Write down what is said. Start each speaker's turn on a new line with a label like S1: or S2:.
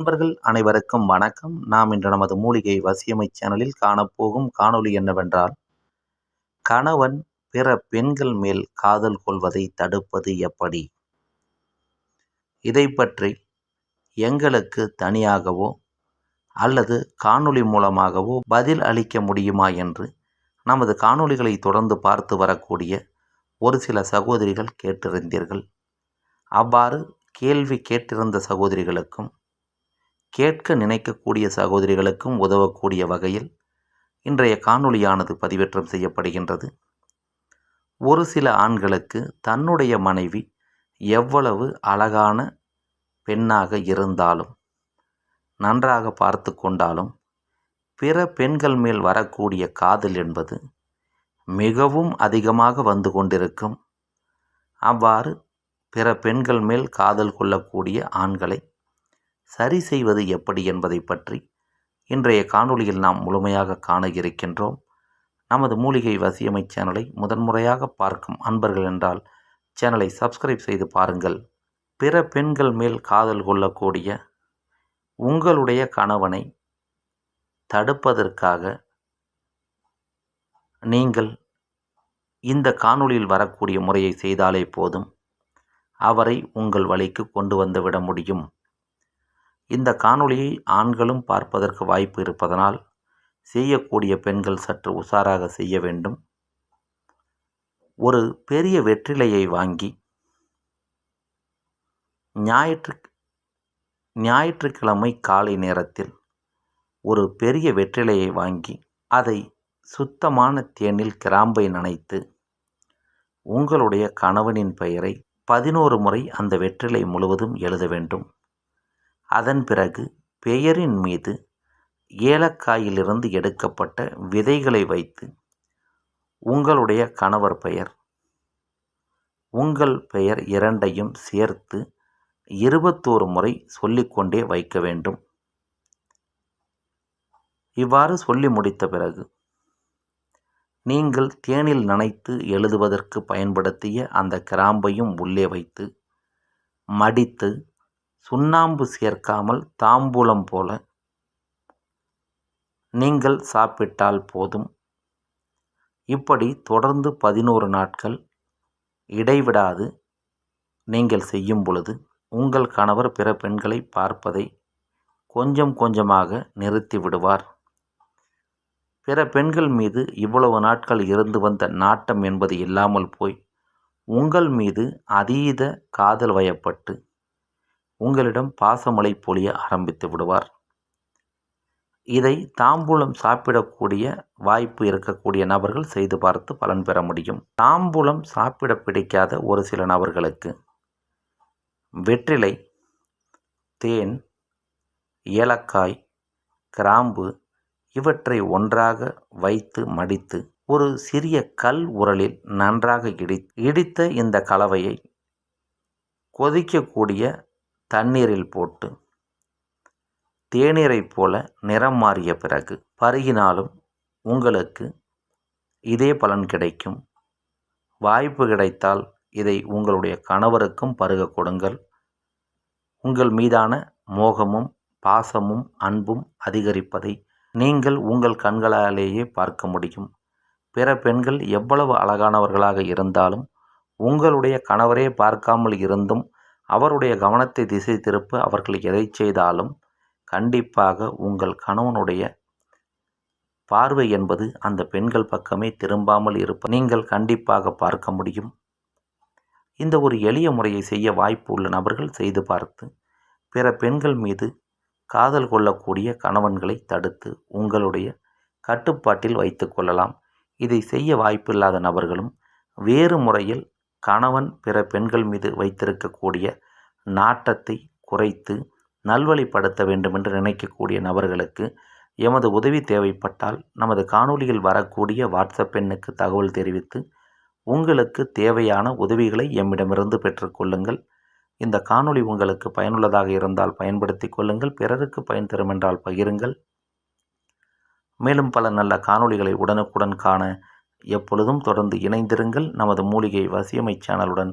S1: நண்பர்கள் அனைவருக்கும் வணக்கம். நாம் இன்று நமது மூலிகை வசியமை சேனலில் காணப்போகும் காணொளி என்னவென்றால் கணவன் பிற பெண்கள் மேல் காதல் கொள்வதை தடுப்பது எப்படி? இதை பற்றி எங்களுக்கு தனியாகவோ அல்லது காணொளி மூலமாகவோ பதில் அளிக்க முடியுமா என்று நமது காணொளிகளை தொடர்ந்து பார்த்து வரக்கூடிய ஒரு சில சகோதரிகள் கேட்டிருந்தீர்கள். அவ்வாறு கேள்வி கேட்டிருந்த சகோதரிகளுக்கும் கேட்க நினைக்கக்கூடிய சகோதரிகளுக்கும் உதவக்கூடிய வகையில் இன்றைய காணொளியானது பதிவேற்றம் செய்யப்படுகின்றது. ஒரு சில ஆண்களுக்கு தன்னுடைய மனைவி எவ்வளவு அழகான பெண்ணாக இருந்தாலும் நன்றாக பார்த்து கொண்டாலும் பிற பெண்கள் மேல் வரக்கூடிய காதல் என்பது மிகவும் அதிகமாக வந்து கொண்டிருக்கும். அவ்வாறு பிற பெண்கள் மேல் காதல் கொள்ளக்கூடிய ஆண்களை சரி செய்வது எப்படி என்பதை பற்றி இன்றைய காணொளியில் நாம் முழுமையாக காண இருக்கின்றோம். நமது மூலிகை வசியமை சேனலை முதன்முறையாக பார்க்கும் அன்பர்கள் என்றால் சேனலை சப்ஸ்கிரைப் செய்து பாருங்கள். பிற பெண்கள் மேல் காதல் கொள்ளக்கூடிய உங்களுடைய கணவனை தடுப்பதற்காக நீங்கள் இந்த காணொளியில் வரக்கூடிய முறையை செய்தாலே போதும். அவரை உங்கள் வழிக்கு கொண்டு வந்துவிட முடியும். இந்த காணொளியை ஆண்களும் பார்ப்பதற்கு வாய்ப்பு இருப்பதனால் செய்யக்கூடிய பெண்கள் சற்று உஷாராக செய்ய வேண்டும். ஒரு பெரிய வெற்றிலையை வாங்கி ஞாயிற்று ஞாயிற்றுக்கிழமை காலை நேரத்தில் ஒரு பெரிய வெற்றிலையை வாங்கி அதை சுத்தமான தேனில் கிராம்பை நனைத்து உங்களுடைய கணவனின் பெயரை பதினோரு முறை அந்த வெற்றிலை முழுவதும் எழுத வேண்டும். அதன் பிறகு பெயரின் மீது ஏலக்காயிலிருந்து எடுக்கப்பட்ட விதைகளை வைத்து உங்களுடைய கணவர் பெயர் உங்கள் பெயர் இரண்டையும் சேர்த்து இருபத்தோரு முறை சொல்லிக்கொண்டே வைக்க வேண்டும். இவ்வாறு சொல்லி முடித்த பிறகு நீங்கள் தேனில் நனைத்து எழுதுவதற்கு பயன்படுத்திய அந்த கிராம்பையும் உள்ளே வைத்து மடித்து சுண்ணாம்பு சேர்க்காமல் தாம்பூலம் போல நீங்கள் சாப்பிட்டால் போதும். இப்படி தொடர்ந்து பதினோரு நாட்கள் இடைவிடாது நீங்கள் செய்யும் பொழுது உங்கள் கணவர் பிற பெண்களை பார்ப்பதை கொஞ்சம் கொஞ்சமாக நிறுத்தி விடுவார். பிற பெண்கள் மீது இவ்வளவு நாட்கள் இருந்து வந்த நாட்டம் என்பது இல்லாமல் போய் உங்கள் மீது அதீத காதல் வயப்பட்டு உங்களிடம் பாசமழை பொழிய ஆரம்பித்து விடுவார். இதை தாம்பூலம் சாப்பிடக்கூடிய வாய்ப்பு இருக்கக்கூடிய நபர்கள் செய்து பார்த்து பலன் பெற முடியும். தாம்பூலம் சாப்பிட பிடிக்காத ஒரு சில நபர்களுக்கு வெற்றிலை தேன் ஏலக்காய் கிராம்பு இவற்றை ஒன்றாக வைத்து மடித்து ஒரு சிறிய கல் உரலில் நன்றாக இடி இடித்த இந்த கலவையை கொதிக்கக்கூடிய தண்ணீரில் போட்டு தேநீரைப் போல நிறம் மாறிய பிறகு பருகினாலும் உங்களுக்கு இதே பலன் கிடைக்கும். வாய்ப்பு கிடைத்தால் இதை உங்களுடைய கணவருக்கும் பருக கொடுங்கள். உங்கள் மீதான மோகமும் பாசமும் அன்பும் அதிகரிப்பதை நீங்கள் உங்கள் கண்களாலேயே பார்க்க முடியும். பிற பெண்கள் எவ்வளவு அழகானவர்களாக இருந்தாலும் உங்களுடைய கணவரே பார்க்காமல் இருந்தும் அவருடைய கவனத்தை திசை திருப்ப அவர்கள் எதை செய்தாலும் கண்டிப்பாக உங்கள் கணவனுடைய பார்வை என்பது அந்த பெண்கள் பக்கமே திரும்பாமல் இருப்ப நீங்கள் கண்டிப்பாக பார்க்க முடியும். இந்த ஒரு எளிய முறையை செய்ய வாய்ப்பு உள்ள நபர்கள் செய்து பார்த்து பிற பெண்கள் மீது காதல் கொள்ளக்கூடிய கணவன்களை தடுத்து உங்களுடைய கட்டுப்பாட்டில் வைத்து கொள்ளலாம். இதை செய்ய வாய்ப்பில்லாத நபர்களும் வேறு முறையில் கணவன் பிற பெண்கள் மீது வைத்திருக்கக்கூடிய நாட்டத்தை குறைத்து நல்வழிப்படுத்த வேண்டுமென்று நினைக்கக்கூடிய நபர்களுக்கு எமது உதவி தேவைப்பட்டால் நமது காணொலியில் வரக்கூடிய வாட்ஸ்அப் எண்ணுக்கு தகவல் தெரிவித்து உங்களுக்கு தேவையான உதவிகளை எம்மிடமிருந்து பெற்றுக்கொள்ளுங்கள் இந்த காணொளி உங்களுக்கு பயனுள்ளதாக இருந்தால் பயன்படுத்தி கொள்ளுங்கள். பிறருக்கு பயன் தரும் என்றால் பகிருங்கள். மேலும் பல நல்ல காணொளிகளை உடனுக்குடன் காண எப்பொழுதும் தொடர்ந்து இணைந்திருங்கள். நமது மூலிகை வசியமை சேனலுடன்